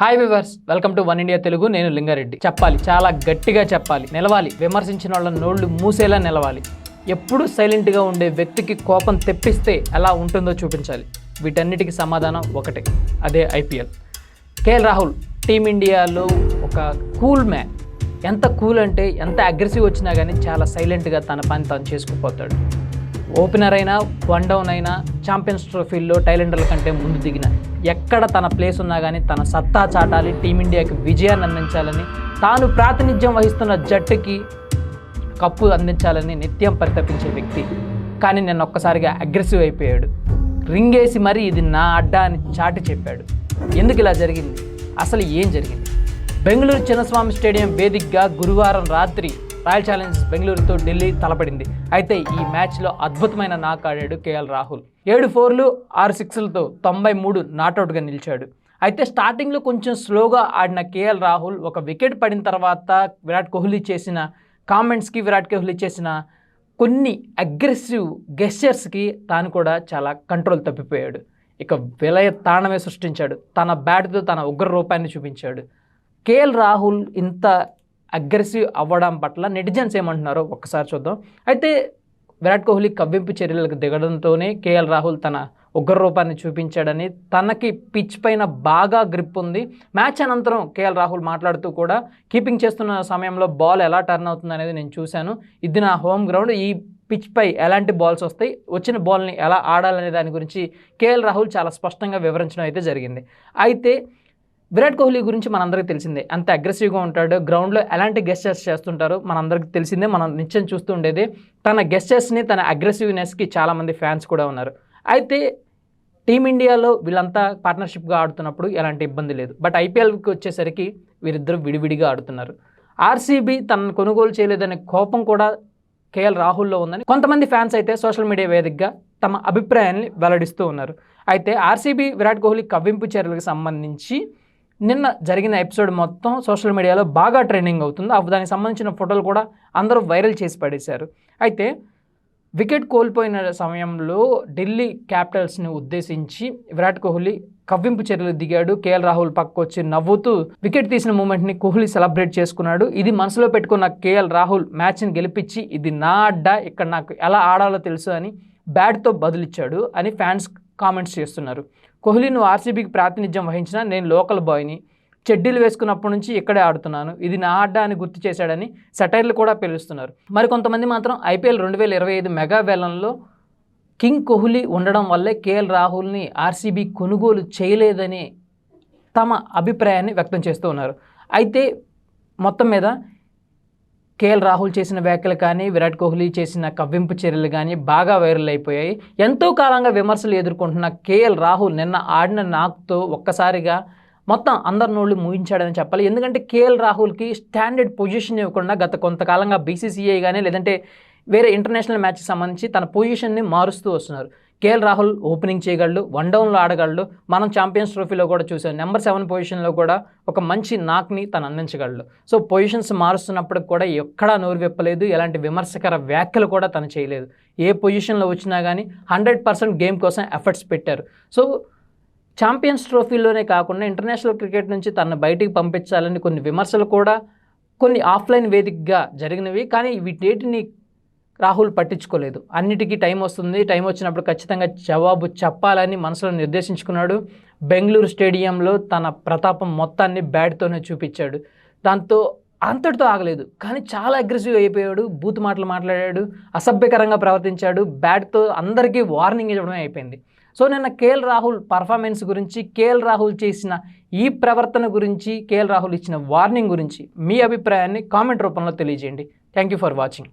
Hi viewers welcome to One India Telugu నేను లింగారెడ్డి. చెప్పాలి. చాలా గట్టిగా చెప్పాలి. నిలవాలి. విమర్శించిన వాళ్ళ నోళ్ళు మూసేలా నిలవాలి. ఎప్పుడు సైలెంట్గా ఉండే వ్యక్తికి కోపం తెప్పిస్తే ఎలా ఉంటుందో చూపించాలి. వీటన్నిటికీ సమాధానం ఒకటే. అదే ఐపీఎల్ కేఎల్ రాహుల్ టీమిండియాలో ఒక కూల్ మ్యాన్ ఎంత కూల్ అంటే ఎంత అగ్రెసివ్ వచ్చినా కానీ చాలా సైలెంట్గా తన పని తాను చేసుకుపోతాడు. ఓపెనర్ అయినా వన్ డౌన్ అయినా ఛాంపియన్స్ ట్రోఫీల్లో టైలెండర్ల కంటే ముందు దిగిన ఎక్కడ తన ప్లేస్ ఉన్నా కానీ తన సత్తా చాటాలి టీమిండియాకి విజయాన్ని అందించాలని తాను ప్రాతినిధ్యం వహిస్తున్న జట్టుకి కప్పు అందించాలని నిత్యం పరితపించే వ్యక్తి. కానీ నేను ఒక్కసారిగా అగ్రెసివ్ అయిపోయాడు. రింగేసి మరీ ఇది నా అడ్డా అని చాటి చెప్పాడు. ఎందుకు ఇలా జరిగింది? అసలు ఏం జరిగింది? బెంగళూరు చిన్నస్వామి స్టేడియం వేదికగా గురువారం రాత్రి రాయల్ ఛాలెంజర్స్ బెంగళూరుతో ఢిల్లీ తలపడింది. అయితే ఈ మ్యాచ్లో అద్భుతమైన నాక్ ఆడాడు కేఎల్ రాహుల్. ఏడు ఫోర్లు ఆరు సిక్స్లతో తొంభై మూడు నాట్అవుట్గా నిలిచాడు. అయితే స్టార్టింగ్లో కొంచెం స్లోగా ఆడిన కేఎల్ రాహుల్ ఒక వికెట్ పడిన తర్వాత విరాట్ కోహ్లీ చేసిన కామెంట్స్కి విరాట్ కోహ్లీ చేసిన కొన్ని అగ్రెసివ్ గెస్చర్స్కి తాను కూడా చాలా కంట్రోల్ తప్పిపోయాడు. ఇక విలయ తాణమే సృష్టించాడు. తన బ్యాట్తో తన ఉగ్ర రూపాన్ని చూపించాడు. కేఎల్ రాహుల్ ఇంత అగ్రెసివ్ అవ్వడం పట్ల నెటిజన్స్ ఏమంటున్నారో ఒక్కసారి చూద్దాం. అయితే విరాట్ కోహ్లీ కవ్వింపు చర్యలకు దిగడంతోనే కేఎల్ రాహుల్ తన ఉగ్ర రూపాన్ని చూపించాడని తనకి పిచ్ పైన బాగా గ్రిప్ ఉంది. మ్యాచ్ అనంతరం కేఎల్ రాహుల్ మాట్లాడుతూ కూడా కీపింగ్ చేస్తున్న సమయంలో బాల్ ఎలా టర్న్ అవుతుంది అనేది నేను చూశాను. ఇది నా హోమ్ గ్రౌండ్. ఈ పిచ్ పై ఎలాంటి బాల్స్ వస్తాయి వచ్చిన బాల్ని ఎలా ఆడాలనే దాని గురించి కేఎల్ రాహుల్ చాలా స్పష్టంగా వివరించడం అయితే జరిగింది. అయితే విరాట్ కోహ్లీ గురించి మనందరికీ తెలిసిందే. అంత అగ్రెసివ్గా ఉంటాడు. గ్రౌండ్లో ఎలాంటి గెస్టర్స్ చేస్తుంటారో మనందరికీ తెలిసిందే. మనం నిత్యం చూస్తూ ఉండేది. తన గెస్టర్స్ని తన అగ్రెసివ్నెస్కి చాలామంది ఫ్యాన్స్ కూడా ఉన్నారు. అయితే టీమిండియాలో వీళ్ళంతా పార్ట్నర్షిప్గా ఆడుతున్నప్పుడు ఎలాంటి ఇబ్బంది లేదు. బట్ ఐపీఎల్కి వచ్చేసరికి వీరిద్దరు విడివిడిగా ఆడుతున్నారు. ఆర్సీబీ తనను కొనుగోలు చేయలేదనే కోపం కూడా కేఎల్ రాహుల్లో ఉందని కొంతమంది ఫ్యాన్స్ అయితే సోషల్ మీడియా వేదికగా తమ అభిప్రాయాన్ని వెల్లడిస్తూ ఉన్నారు. అయితే ఆర్సీబీ విరాట్ కోహ్లీ కవ్వింపు చర్యలకు సంబంధించి నిన్న జరిగిన ఎపిసోడ్ మొత్తం సోషల్ మీడియాలో బాగా ట్రెండింగ్ అవుతుంది. అప్పుడు దానికి సంబంధించిన ఫోటోలు కూడా అందరూ వైరల్ చేసి పడేశారు. అయితే వికెట్ కోల్పోయిన సమయంలో ఢిల్లీ క్యాపిటల్స్ని ఉద్దేశించి విరాట్ కోహ్లీ కవ్వింపు చర్యలు దిగాడు. కేఎల్ రాహుల్ పక్క వచ్చి నవ్వుతూ వికెట్ తీసిన మూమెంట్ని కోహ్లీ సెలబ్రేట్ చేసుకున్నాడు. ఇది మనసులో పెట్టుకున్న కేఎల్ రాహుల్ మ్యాచ్ని గెలిపించి ఇది నా అడ్డా ఇక్కడ నాకు ఎలా ఆడాలో తెలుసు అని బ్యాట్తో బదులిచ్చాడు అని ఫ్యాన్స్ కామెంట్స్ చేస్తున్నారు. కోహ్లీ నువ్వు ఆర్సీబీకి ప్రాతినిధ్యం వహించిన నేను లోకల్ బాయ్ని చెడ్డీలు వేసుకున్నప్పటి నుంచి ఇక్కడే ఆడుతున్నాను. ఇది నా ఆడ్డా అని గుర్తు చేశాడని సెటైర్లు కూడా పిలుస్తున్నారు. మరి కొంతమంది మాత్రం ఐపీఎల్ రెండు వేల ఇరవై ఐదు మెగా వేలంలో కింగ్ కోహ్లీ ఉండడం వల్లే కేఎల్ రాహుల్ని ఆర్సీబీ కొనుగోలు చేయలేదని తమ అభిప్రాయాన్ని వ్యక్తం చేస్తూ ఉన్నారు. అయితే మొత్తం మీద కేఎల్ రాహుల్ చేసిన వ్యాఖ్యలు కానీ విరాట్ కోహ్లీ చేసిన కవ్వింపు చర్యలు కానీ బాగా వైరల్ అయిపోయాయి. ఎంతో కాలంగా విమర్శలు ఎదుర్కొంటున్న కేఎల్ రాహుల్ నిన్న ఆడిన నాక్తో ఒక్కసారిగా మొత్తం అందరి నోళ్ళు ముగించాడని చెప్పాలి. ఎందుకంటే కేఎల్ రాహుల్కి స్టాండర్డ్ పొజిషన్ ఇవ్వకుండా గత కొంతకాలంగా బీసీసీఐ కానీ లేదంటే వేరే ఇంటర్నేషనల్ మ్యాచ్కి సంబంధించి తన పొజిషన్ని మారుస్తూ వస్తున్నారు. కేఎల్ రాహుల్ ఓపెనింగ్ చేయగలడు వన్ డౌన్లో ఆడగలడు. మనం ఛాంపియన్స్ ట్రోఫీలో కూడా చూసాం. నెంబర్ సెవెన్ పొజిషన్లో కూడా ఒక మంచి నాక్ని తను అందించగలడు. సో పొజిషన్స్ మారుస్తున్నప్పటికి కూడా ఎక్కడా నోరు విప్పలేదు. ఎలాంటి విమర్శకర వ్యాఖ్యలు కూడా తను చేయలేదు. ఏ పొజిషన్లో వచ్చినా కానీ హండ్రెడ్ పర్సెంట్ గేమ్ కోసం ఎఫర్ట్స్ పెట్టారు. సో ఛాంపియన్స్ ట్రోఫీలోనే కాకుండా ఇంటర్నేషనల్ క్రికెట్ నుంచి తను బయటికి పంపించాలని కొన్ని విమర్శలు కూడా కొన్ని ఆఫ్లైన్ వేదికగా జరిగినవి. కానీ వీటేటిని రాహుల్ పట్టించుకోలేదు. అన్నిటికీ టైం వస్తుంది. టైం వచ్చినప్పుడు ఖచ్చితంగా జవాబు చెప్పాలని మనసులో నిర్దేశించుకున్నాడు. బెంగళూరు స్టేడియంలో తన ప్రతాపం మొత్తాన్ని బ్యాట్తోనే చూపించాడు. దాంతో అంతటితో ఆగలేదు. కానీ చాలా అగ్రెసివ్ అయిపోయాడు. బూత్ మాటలు మాట్లాడాడు. అసభ్యకరంగా ప్రవర్తించాడు. బ్యాట్తో అందరికీ వార్నింగ్ ఇవ్వడమే అయిపోయింది. సో నిన్న కేఎల్ రాహుల్ పర్ఫార్మెన్స్ గురించి కేఎల్ రాహుల్ చేసిన ఈ ప్రవర్తన గురించి కేఎల్ రాహుల్ ఇచ్చిన వార్నింగ్ గురించి మీ అభిప్రాయాన్ని కామెంట్ రూపంలో తెలియజేయండి. Thank you for watching.